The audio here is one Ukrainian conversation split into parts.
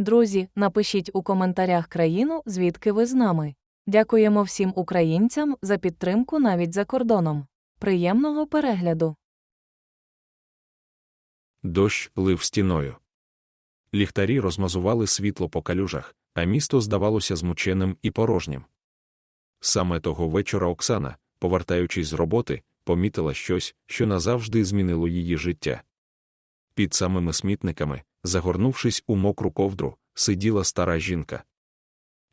Друзі, напишіть у коментарях країну, звідки ви з нами. Дякуємо всім українцям за підтримку навіть за кордоном. Приємного перегляду! Дощ лив стіною. Ліхтарі розмазували світло по калюжах, а місто здавалося змученим і порожнім. Саме того вечора Оксана, повертаючись з роботи, помітила щось, що назавжди змінило її життя. Під самими смітниками, загорнувшись у мокру ковдру, сиділа стара жінка.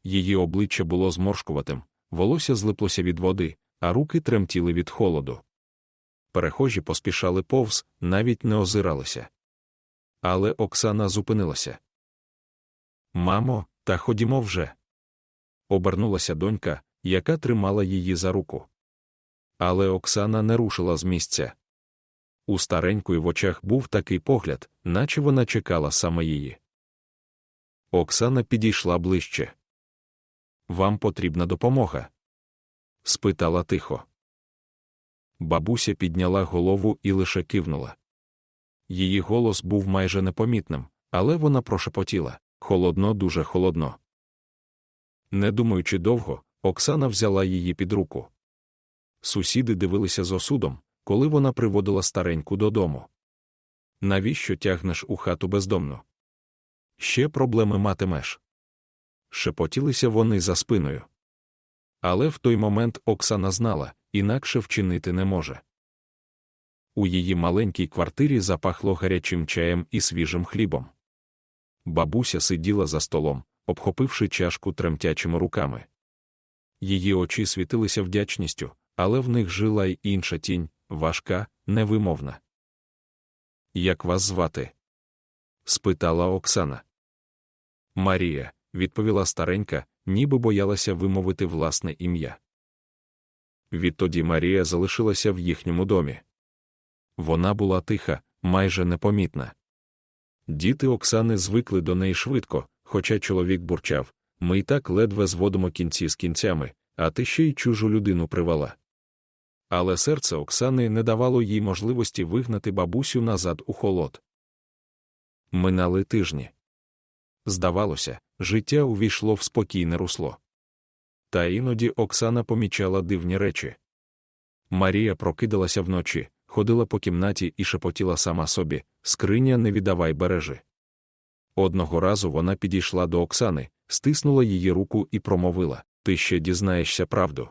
Її обличчя було зморшкуватим, волосся злиплося від води, а руки тремтіли від холоду. Перехожі поспішали повз, навіть не озиралися. Але Оксана зупинилася. Мамо, та ходімо вже. Обернулася донька, яка тримала її за руку. Але Оксана не рушила з місця. У старенької в очах був такий погляд, наче вона чекала саме її. Оксана підійшла ближче. Вам потрібна допомога? спитала тихо. Бабуся підняла голову і лише кивнула. Її голос був майже непомітним, але вона прошепотіла холодно, дуже холодно. Не думаючи довго, Оксана взяла її під руку. Сусіди дивилися з осудом, коли вона приводила стареньку додому. Навіщо тягнеш у хату бездомну? Ще проблеми матимеш. Шепотілися вони за спиною. Але в той момент Оксана знала, інакше вчинити не може. У її маленькій квартирі запахло гарячим чаєм і свіжим хлібом. Бабуся сиділа за столом, обхопивши чашку тремтячими руками. Її очі світилися вдячністю, але в них жила й інша тінь, важка, невимовна. Як вас звати? спитала Оксана. Марія, відповіла старенька, ніби боялася вимовити власне ім'я. Відтоді Марія залишилася в їхньому домі. Вона була тиха, майже непомітна. Діти Оксани звикли до неї швидко, хоча чоловік бурчав ми й так ледве зводимо кінці з кінцями, а ти ще й чужу людину привела. Але серце Оксани не давало їй можливості вигнати бабусю назад у холод. Минали тижні. Здавалося, життя увійшло в спокійне русло. Та іноді Оксана помічала дивні речі. Марія прокидалася вночі, ходила по кімнаті і шепотіла сама собі скриня не віддавай бережи. Одного разу вона підійшла до Оксани, стиснула її руку і промовила Ти ще дізнаєшся правду.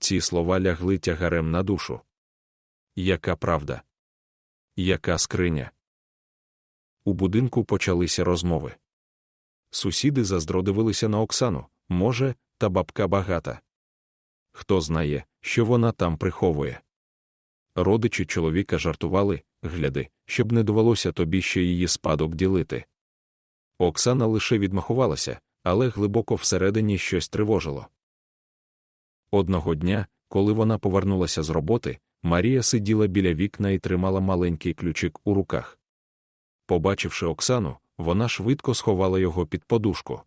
Ці слова лягли тягарем на душу. Яка правда? Яка скриня? У будинку почалися розмови. Сусіди заздро дивилися на Оксану, може, та бабка багата. Хто знає, що вона там приховує. Родичі чоловіка жартували, гляди, щоб не довелося тобі ще її спадок ділити. Оксана лише відмахувалася, але глибоко всередині щось тривожило. Одного дня, коли вона повернулася з роботи, Марія сиділа біля вікна і тримала маленький ключик у руках. Побачивши Оксану, вона швидко сховала його під подушку.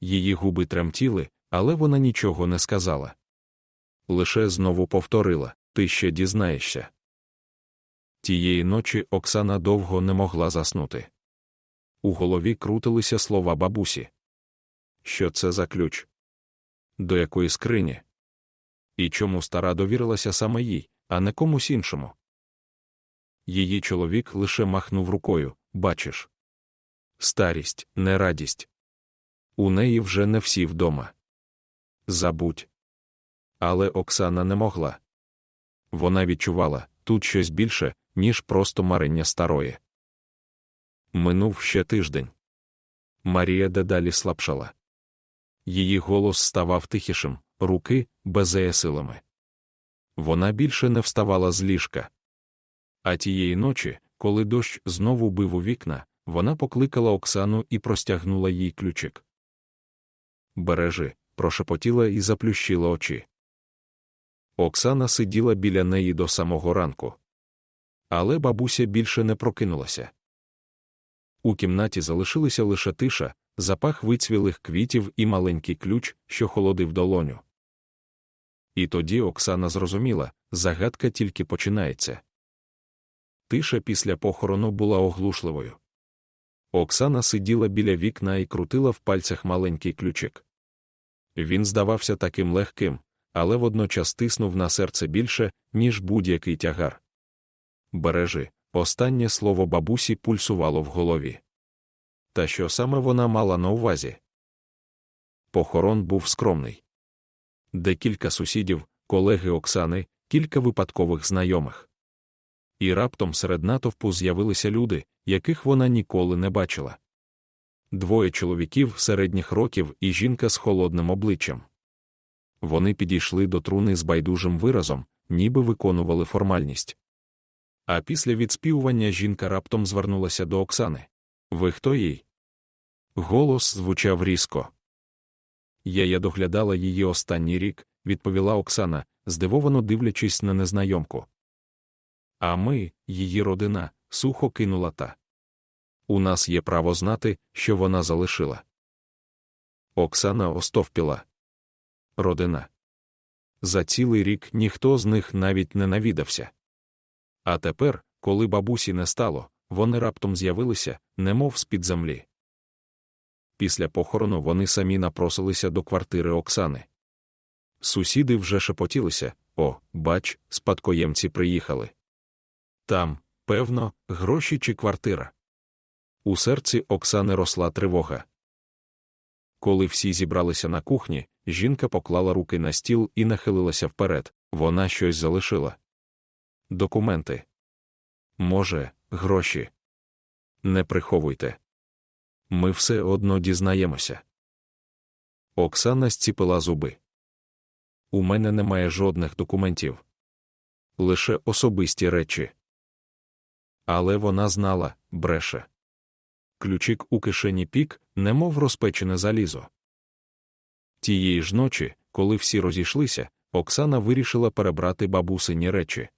Її губи тремтіли, але вона нічого не сказала. Лише знову повторила ти ще дізнаєшся. Тієї ночі Оксана довго не могла заснути. У голові крутилися слова бабусі. Що це за ключ? До якої скрині? І чому стара довірилася саме їй, а не комусь іншому? Її чоловік лише махнув рукою бачиш. Старість, не радість. У неї вже не всі вдома. Забудь. Але Оксана не могла. Вона відчувала тут щось більше, ніж просто марення старої. Минув ще тиждень. Марія дедалі слабшала. Її голос ставав тихішим, руки безеясилами. Вона більше не вставала з ліжка. А тієї ночі, коли дощ знову бив у вікна, вона покликала Оксану і простягнула їй ключик. Бережи, прошепотіла і заплющила очі. Оксана сиділа біля неї до самого ранку. Але бабуся більше не прокинулася. У кімнаті залишилися лише тиша, запах вицвілих квітів і маленький ключ, що холодив долоню. І тоді Оксана зрозуміла загадка тільки починається. Тиша після похорону була оглушливою. Оксана сиділа біля вікна і крутила в пальцях маленький ключик. Він здавався таким легким, але водночас тиснув на серце більше, ніж будь-який тягар. Бережи, останнє слово бабусі пульсувало в голові. Та що саме вона мала на увазі? Похорон був скромний. Декілька сусідів, колеги Оксани, кілька випадкових знайомих. І раптом серед натовпу з'явилися люди, яких вона ніколи не бачила. Двоє чоловіків середніх років і жінка з холодним обличчям. Вони підійшли до труни з байдужим виразом, ніби виконували формальність. А після відспівування жінка раптом звернулася до Оксани. Ви хто їй? Голос звучав різко. Я я доглядала її останній рік, відповіла Оксана, здивовано дивлячись на незнайомку. А ми, її родина, сухо кинула та. У нас є право знати, що вона залишила. Оксана остовпіла. Родина. За цілий рік ніхто з них навіть не навідався. А тепер, коли бабусі не стало, вони раптом з'явилися, немов з-під землі. Після похорону вони самі напросилися до квартири Оксани. Сусіди вже шепотілися о, бач, спадкоємці приїхали. Там, певно, гроші чи квартира. У серці Оксани росла тривога. Коли всі зібралися на кухні, жінка поклала руки на стіл і нахилилася вперед, вона щось залишила. Документи. Може, гроші. Не приховуйте. Ми все одно дізнаємося. Оксана зціпила зуби. У мене немає жодних документів. Лише особисті речі. Але вона знала, бреше. Ключик у кишені пік, немов розпечене залізо. Тієї ж ночі, коли всі розійшлися, Оксана вирішила перебрати бабусині речі.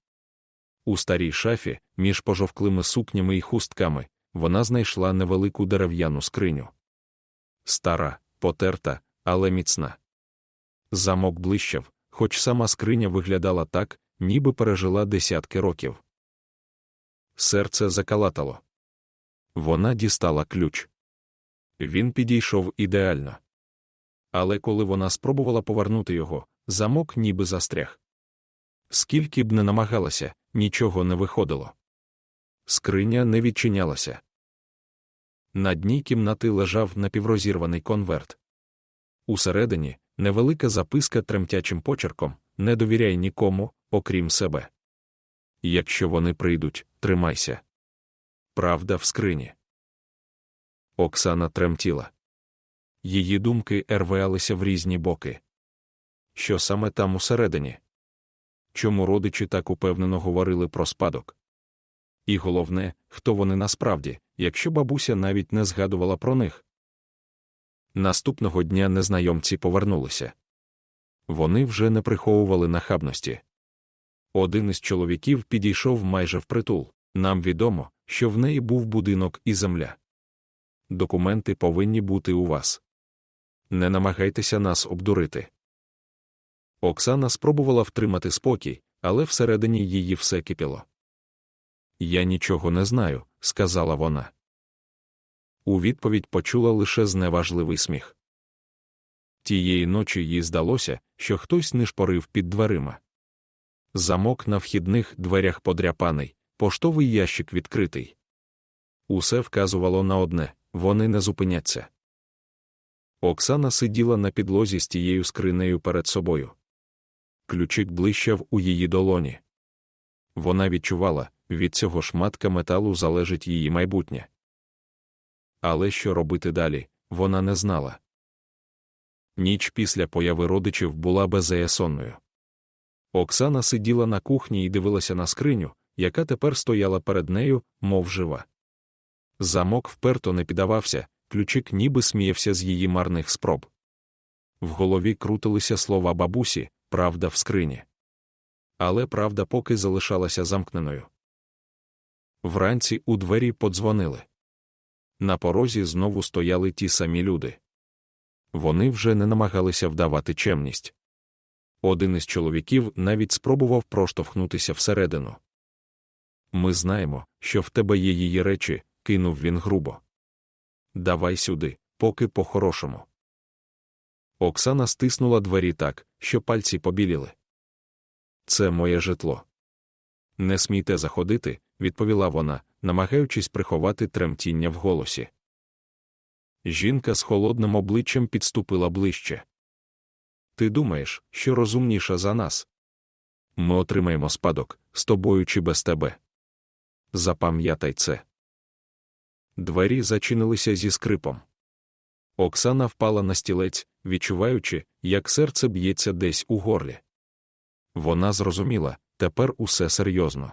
У старій шафі, між пожовклими сукнями і хустками, вона знайшла невелику дерев'яну скриню. Стара, потерта, але міцна. Замок блищав, хоч сама скриня виглядала так, ніби пережила десятки років. Серце закалатало. Вона дістала ключ. Він підійшов ідеально. Але коли вона спробувала повернути його, замок ніби застряг. Скільки б не намагалася, нічого не виходило. Скриня не відчинялася. На дні кімнати лежав напіврозірваний конверт. Усередині невелика записка тремтячим почерком не довіряй нікому, окрім себе. Якщо вони прийдуть, тримайся. Правда в скрині. Оксана тремтіла. Її думки рвалися в різні боки. Що саме там усередині? Чому родичі так упевнено говорили про спадок? І головне, хто вони насправді, якщо бабуся навіть не згадувала про них. Наступного дня незнайомці повернулися. Вони вже не приховували нахабності. Один із чоловіків підійшов майже впритул. Нам відомо, що в неї був будинок і земля. Документи повинні бути у вас. Не намагайтеся нас обдурити. Оксана спробувала втримати спокій, але всередині її все кипіло. Я нічого не знаю, сказала вона. У відповідь почула лише зневажливий сміх. Тієї ночі їй здалося, що хтось нишпорив під дверима. Замок на вхідних дверях подряпаний, поштовий ящик відкритий. Усе вказувало на одне вони не зупиняться. Оксана сиділа на підлозі з тією скринею перед собою. Ключик блищав у її долоні. Вона відчувала, від цього шматка металу залежить її майбутнє. Але що робити далі, вона не знала. Ніч після появи родичів була беззаясонною. Оксана сиділа на кухні і дивилася на скриню, яка тепер стояла перед нею, мов жива. Замок вперто не піддавався, ключик ніби сміявся з її марних спроб. В голові крутилися слова бабусі, правда в скрині. Але правда поки залишалася замкненою. Вранці у двері подзвонили. На порозі знову стояли ті самі люди. Вони вже не намагалися вдавати чемність. Один із чоловіків навіть спробував проштовхнутися всередину. Ми знаємо, що в тебе є її речі, кинув він грубо. давай сюди, поки по-хорошому. Оксана стиснула двері так, що пальці побіліли. Це моє житло. Не смійте заходити, відповіла вона, намагаючись приховати тремтіння в голосі. Жінка з холодним обличчям підступила ближче. Ти думаєш, що розумніша за нас? Ми отримаємо спадок, з тобою чи без тебе. Запам'ятай це. Двері зачинилися зі скрипом. Оксана впала на стілець, відчуваючи, як серце б'ється десь у горлі. Вона зрозуміла, тепер усе серйозно.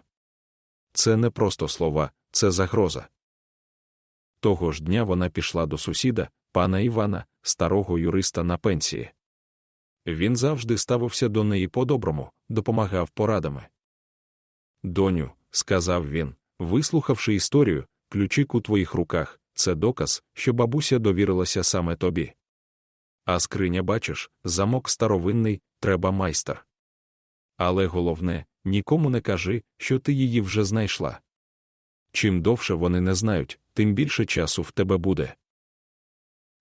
Це не просто слова, це загроза. Того ж дня вона пішла до сусіда, пана Івана, старого юриста на пенсії. Він завжди ставився до неї по-доброму, допомагав порадами. Доню, сказав він, вислухавши історію, ключик у твоїх руках це доказ, що бабуся довірилася саме тобі. А скриня, бачиш, замок старовинний, треба майстер. Але головне, нікому не кажи, що ти її вже знайшла. Чим довше вони не знають, тим більше часу в тебе буде.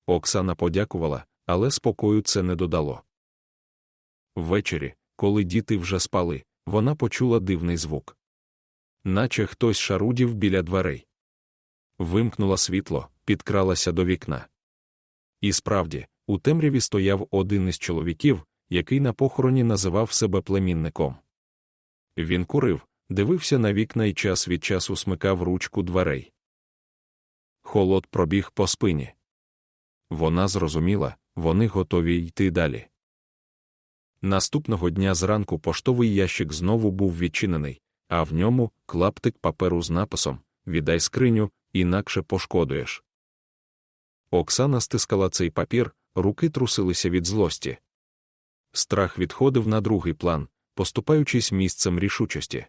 Оксана подякувала, але спокою це не додало. Ввечері, коли діти вже спали, вона почула дивний звук. Наче хтось шарудів біля дверей. Вимкнула світло, підкралася до вікна. І справді, у темряві стояв один із чоловіків, який на похороні називав себе племінником. Він курив, дивився на вікна і час від часу смикав ручку дверей. Холод пробіг по спині. Вона зрозуміла, вони готові йти далі. Наступного дня зранку поштовий ящик знову був відчинений, а в ньому клаптик паперу з написом Віддай скриню, інакше пошкодуєш. Оксана стискала цей папір, руки трусилися від злості. Страх відходив на другий план, поступаючись місцем рішучості.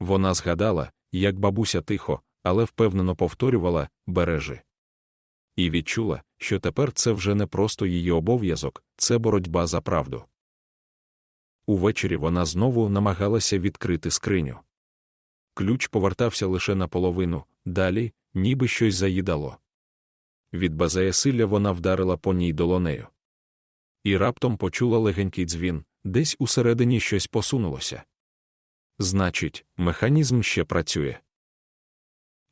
Вона згадала, як бабуся тихо, але впевнено повторювала бережи. І відчула, що тепер це вже не просто її обов'язок, це боротьба за правду. Увечері вона знову намагалася відкрити скриню. Ключ повертався лише наполовину, далі, ніби щось заїдало. Від базеясилля вона вдарила по ній долонею. І раптом почула легенький дзвін, десь усередині щось посунулося. Значить, механізм ще працює.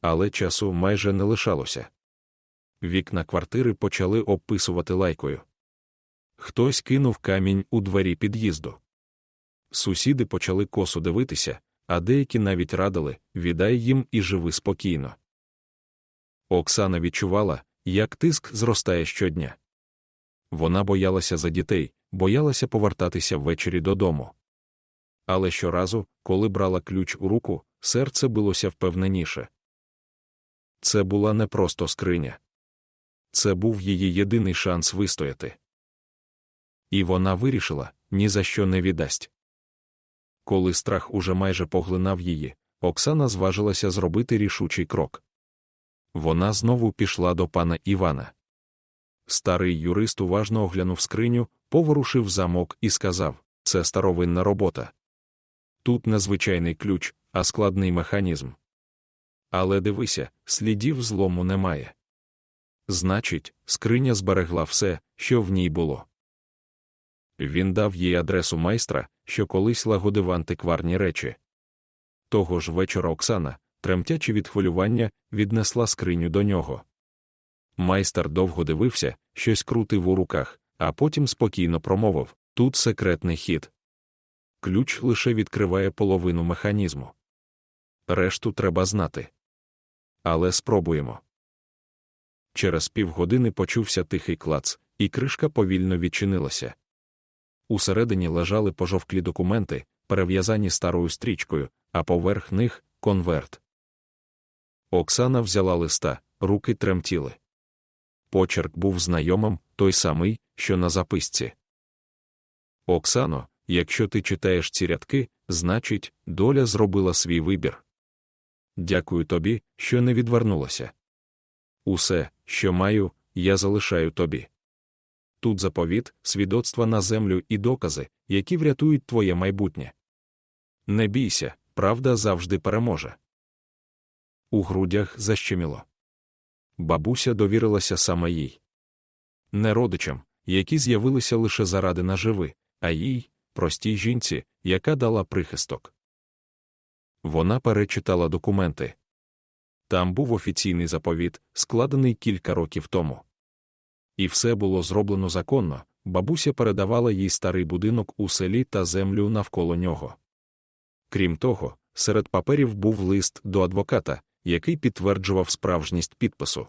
Але часу майже не лишалося. Вікна квартири почали обписувати лайкою. Хтось кинув камінь у двері під'їзду. Сусіди почали косо дивитися, а деякі навіть радили віддай їм і живи спокійно. Оксана відчувала, як тиск зростає щодня. Вона боялася за дітей, боялася повертатися ввечері додому. Але щоразу, коли брала ключ у руку, серце билося впевненіше. Це була не просто скриня. Це був її єдиний шанс вистояти. І вона вирішила ні за що не віддасть. Коли страх уже майже поглинав її, Оксана зважилася зробити рішучий крок. Вона знову пішла до пана Івана. Старий юрист уважно оглянув скриню, поворушив замок і сказав це старовинна робота. Тут не звичайний ключ, а складний механізм. Але дивися, слідів злому немає. Значить, скриня зберегла все, що в ній було. Він дав їй адресу майстра, що колись лагодив антикварні речі. Того ж вечора Оксана, тремтячи від хвилювання, віднесла скриню до нього. Майстер довго дивився, щось крутив у руках, а потім спокійно промовив тут секретний хід. Ключ лише відкриває половину механізму. Решту треба знати. Але спробуємо. Через півгодини почувся тихий клац, і кришка повільно відчинилася. Усередині лежали пожовклі документи, перев'язані старою стрічкою, а поверх них конверт. Оксана взяла листа, руки тремтіли. Почерк був знайомим, той самий, що на записці. Оксано, якщо ти читаєш ці рядки, значить, доля зробила свій вибір. Дякую тобі, що не відвернулася. Усе, що маю, я залишаю тобі. Тут заповіт, свідоцтва на землю і докази, які врятують твоє майбутнє. Не бійся, правда завжди переможе. У грудях защеміло. бабуся довірилася саме їй. Не родичам, які з'явилися лише заради наживи, а їй, простій жінці, яка дала прихисток. Вона перечитала документи. Там був офіційний заповіт, складений кілька років тому. І все було зроблено законно, бабуся передавала їй старий будинок у селі та землю навколо нього. Крім того, серед паперів був лист до адвоката, який підтверджував справжність підпису.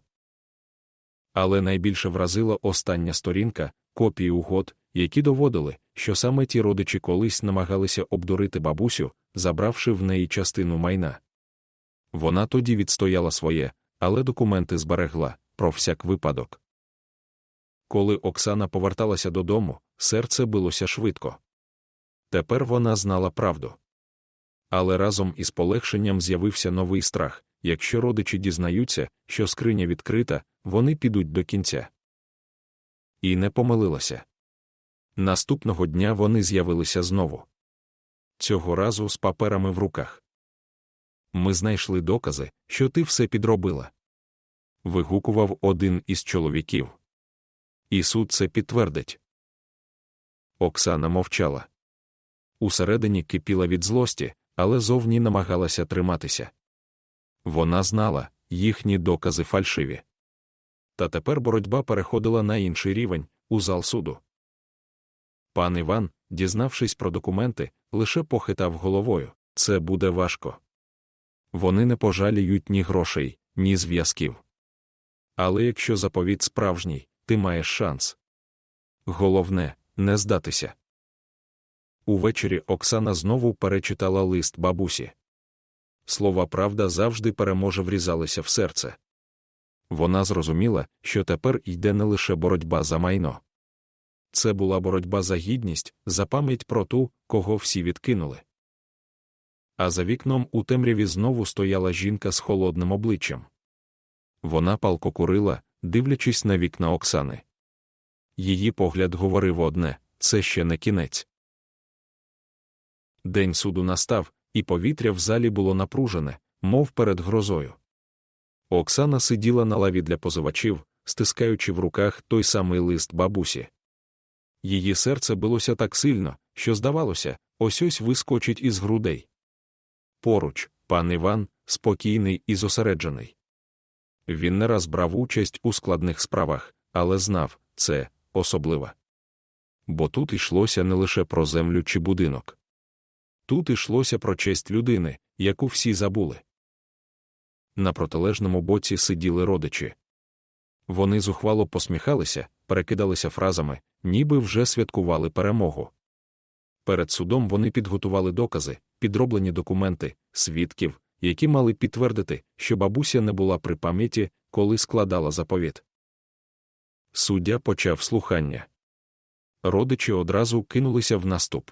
Але найбільше вразила остання сторінка копії угод, які доводили, що саме ті родичі колись намагалися обдурити бабусю, забравши в неї частину майна. Вона тоді відстояла своє, але документи зберегла про всяк випадок. Коли Оксана поверталася додому, серце билося швидко. Тепер вона знала правду. Але разом із полегшенням з'явився новий страх якщо родичі дізнаються, що скриня відкрита, вони підуть до кінця. І не помилилася. Наступного дня вони з'явилися знову. Цього разу з паперами в руках. Ми знайшли докази, що ти все підробила. Вигукував один із чоловіків. І суд це підтвердить. Оксана мовчала. Усередині кипіла від злості, але зовні намагалася триматися. Вона знала, їхні докази фальшиві. Та тепер боротьба переходила на інший рівень у зал суду. Пан Іван, дізнавшись про документи, лише похитав головою це буде важко. Вони не пожаліють ні грошей, ні зв'язків. Але якщо заповіт справжній, ти маєш шанс. Головне не здатися. Увечері Оксана знову перечитала лист бабусі. Слова правда завжди переможе врізалися в серце. Вона зрозуміла, що тепер йде не лише боротьба за майно. Це була боротьба за гідність, за пам'ять про ту, кого всі відкинули. А за вікном у темряві знову стояла жінка з холодним обличчям. Вона палко курила, дивлячись на вікна Оксани. Її погляд говорив одне це ще не кінець. День суду настав, і повітря в залі було напружене, мов перед грозою. Оксана сиділа на лаві для позивачів, стискаючи в руках той самий лист бабусі. Її серце билося так сильно, що, здавалося, ось ось вискочить із грудей. Поруч, пан Іван, спокійний і зосереджений. Він не раз брав участь у складних справах, але знав це особливо. Бо тут йшлося не лише про землю чи будинок. Тут йшлося про честь людини, яку всі забули. На протилежному боці сиділи родичі. Вони зухвало посміхалися, перекидалися фразами, ніби вже святкували перемогу. Перед судом вони підготували докази, підроблені документи, свідків, які мали підтвердити, що бабуся не була при пам'яті, коли складала заповіт. Суддя почав слухання. Родичі одразу кинулися в наступ.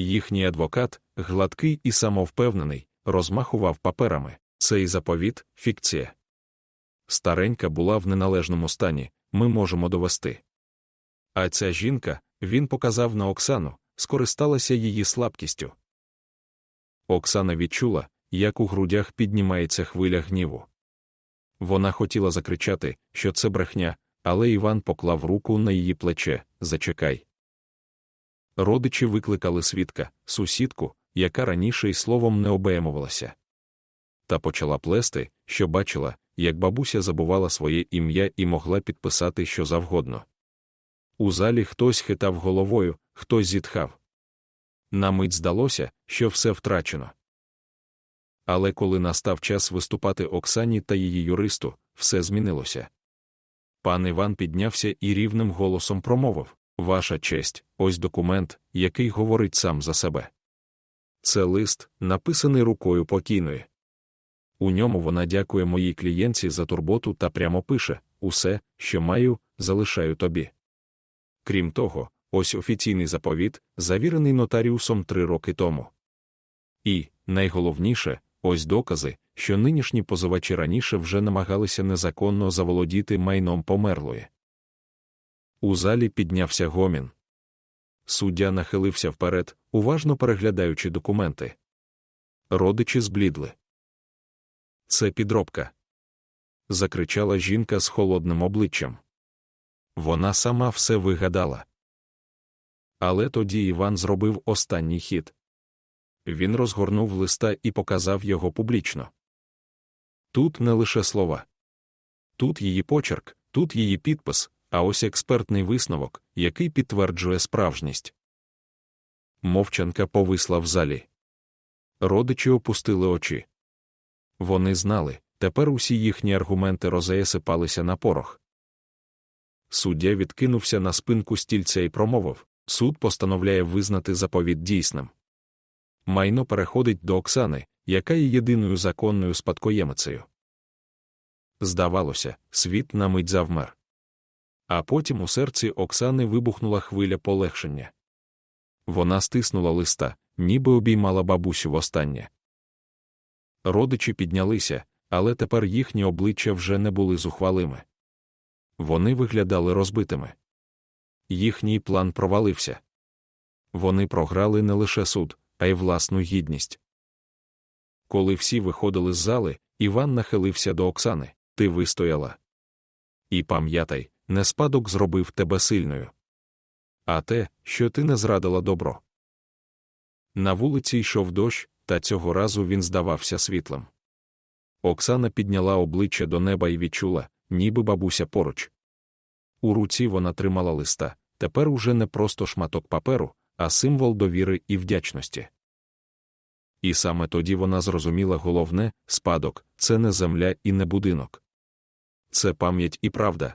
Їхній адвокат, гладкий і самовпевнений, розмахував паперами цей заповіт фікція. Старенька була в неналежному стані, ми можемо довести. А ця жінка, він показав на Оксану, скористалася її слабкістю. Оксана відчула, як у грудях піднімається хвиля гніву. Вона хотіла закричати, що це брехня, але Іван поклав руку на її плече Зачекай. Родичі викликали свідка, сусідку, яка раніше й словом не обеємувалася. Та почала плести, що бачила, як бабуся забувала своє ім'я і могла підписати що завгодно. У залі хтось хитав головою, хтось зітхав. На мить здалося, що все втрачено. Але коли настав час виступати Оксані та її юристу, все змінилося. Пан Іван піднявся і рівним голосом промовив Ваша честь, ось документ, який говорить сам за себе. Це лист, написаний рукою покійної. У ньому вона дякує моїй клієнтці за турботу та прямо пише усе, що маю, залишаю тобі. Крім того, ось офіційний заповіт, завірений нотаріусом три роки тому. І, найголовніше, ось докази, що нинішні позивачі раніше вже намагалися незаконно заволодіти майном померлої. У залі піднявся гомін. Суддя нахилився вперед, уважно переглядаючи документи. Родичі зблідли. Це підробка. закричала жінка з холодним обличчям. Вона сама все вигадала. Але тоді Іван зробив останній хід. Він розгорнув листа і показав його публічно. Тут не лише слова. Тут її почерк, тут її підпис, а ось експертний висновок, який підтверджує справжність. Мовчанка повисла в залі. Родичі опустили очі. Вони знали, тепер усі їхні аргументи розея сипалися на порох. Суддя відкинувся на спинку стільця і промовив суд постановляє визнати заповіт дійсним. Майно переходить до Оксани, яка є єдиною законною спадкоємицею. Здавалося, світ на мить завмер. А потім у серці Оксани вибухнула хвиля полегшення. Вона стиснула листа, ніби обіймала бабусю востаннє. Родичі піднялися, але тепер їхні обличчя вже не були зухвалими. Вони виглядали розбитими. Їхній план провалився. Вони програли не лише суд, а й власну гідність. Коли всі виходили з зали, Іван нахилився до Оксани ти вистояла. І пам'ятай, не спадок зробив тебе сильною. А те, що ти не зрадила добро. На вулиці йшов дощ, та цього разу він здавався світлим. Оксана підняла обличчя до неба і відчула, ніби бабуся поруч. У руці вона тримала листа, тепер уже не просто шматок паперу, а символ довіри і вдячності. І саме тоді вона зрозуміла головне спадок це не земля і не будинок. Це пам'ять і правда,